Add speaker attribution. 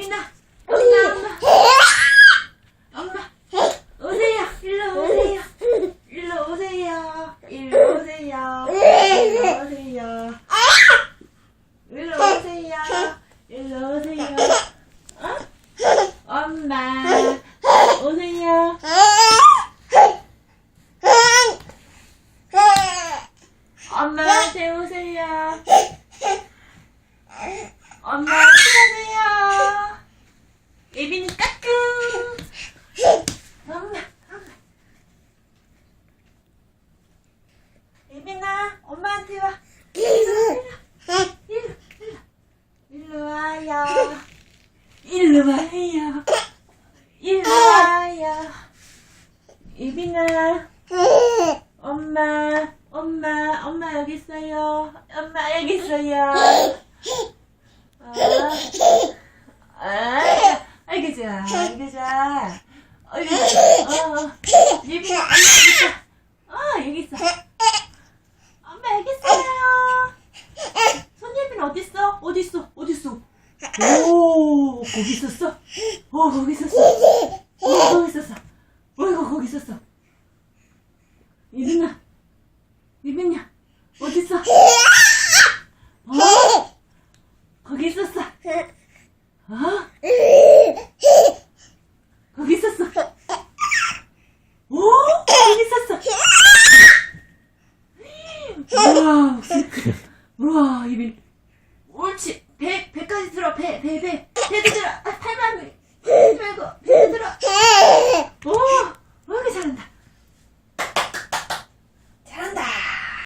Speaker 1: 예빈아. 엄마, 엄마. 엄마. 오세요. 일로 오세요. 일로 오세요. 일로 오세요. 일로 오세요. 일로 오세요. 일로 오세요. 어? 엄마. 오세요. 엄마한테 오세요. 엄마. 엄마, 엄마, 엄마 여기 있어요. 엄마 여기 있어요. 아, 아, 아이고 좋아, 아이고 좋아. 아이고 좋아. 어, 어. 예빈아, 엄마 여기 있어. 어, 여기 있어. 엄마 여기 있어요. 손예빈 어디 있어? 어디 있어? 어디 있어? 오, 거기 있었어? 어, 거기 있었어. 어, 거기 있었어. 어이구, 거기 있었어. 이빈아, 이빈이야, 어딨어? 어? 거기 있었어. 어? 거기 있었어. 오, 거기 있었어. 우와, 시크릿. 우와, 이빈. 옳지. 배, 배까지 들어, 배, 배, 배. 배도 들어. 아,